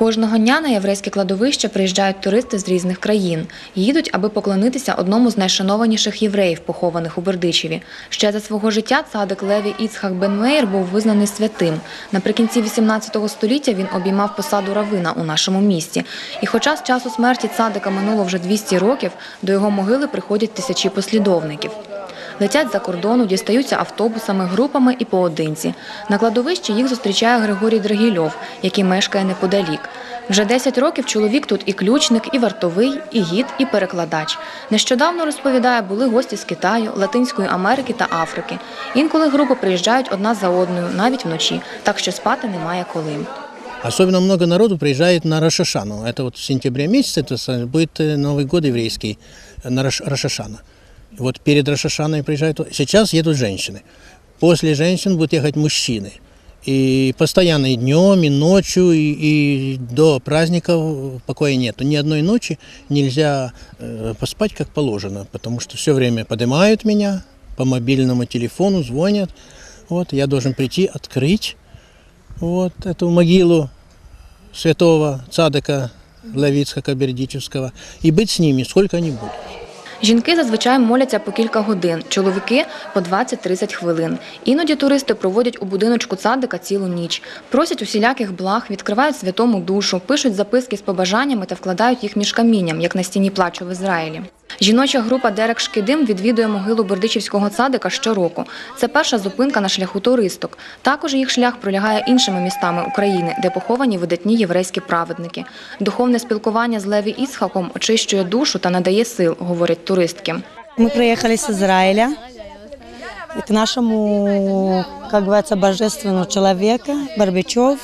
Кожного дня на єврейське кладовище приїжджають туристи з різних країн. Їдуть, аби поклонитися одному з найшанованіших євреїв, похованих у Бердичеві. Ще за свого життя цадик Леві Іцхак Бен Меєр був визнаний святим. Наприкінці 18 століття він обіймав посаду равина у нашому місті. І хоча з часу смерті цадика минуло вже 200 років, до його могили приходять тисячі послідовників Летять за кордону, дістаються автобусами, групами і поодинці. На кладовищі їх зустрічає Григорій Драгільов, який мешкає неподалік. Вже 10 років чоловік тут і ключник, і вартовий, і гід, і перекладач. Нещодавно розповідає, були гості з Китаю, Латинської Америки та Африки. Інколи групи приїжджають одна за одною, навіть вночі, так що спати немає коли. Особенно много народу приезжает на Рошашану. Это вот в сентябре месяце это с- будет э, Новый год еврейский э, на Рош- Рошашана. Вот перед Рошашаной приезжают. Сейчас едут женщины. После женщин будут ехать мужчины. И постоянно и днем, и ночью, и, и до праздников покоя нету. Ни одной ночи нельзя э, поспать как положено, потому что все время поднимают меня по мобильному телефону, звонят. Вот, я должен прийти, открыть вот эту могилу святого цадыка Левицкого Бердичевского и быть с ними, сколько они будут. Жінки зазвичай моляться по кілька годин, чоловіки по 20-30 хвилин. Іноді туристи проводять у будиночку цадика цілу ніч, просять усіляких благ, відкривають святому душу, пишуть записки з побажаннями та вкладають їх між камінням, як на стіні плачу в Ізраїлі. Жіноча група Дерек Шкидим відвідує могилу Бердичівського цадика щороку. Це перша зупинка на шляху туристок. Також їх шлях пролягає іншими містами України, де поховані видатні єврейські праведники. Духовне спілкування з Леві Ісхаком очищує душу та надає сил, говорять туристки. Мы приехали с Израиля к нашему, как говорится, божественному человеку, Барбичев.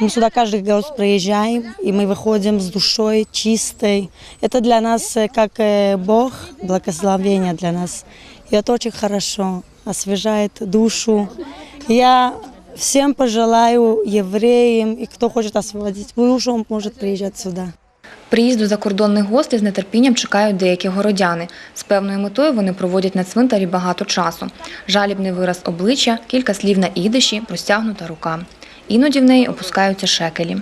Мы сюда каждый год приезжаем, и мы выходим с душой чистой. Это для нас э, как э, Бог, благословение для нас. И это очень хорошо, освежает душу. Я всем пожелаю, евреям, и кто хочет освободить душу, он может приезжать сюда. Приїзду закордонних гостей з нетерпінням чекають деякі городяни. З певною метою вони проводять на цвинтарі багато часу. Жалібний вираз обличчя, кілька слів на ідиші, простягнута рука. Іноді в неї опускаються шекелі.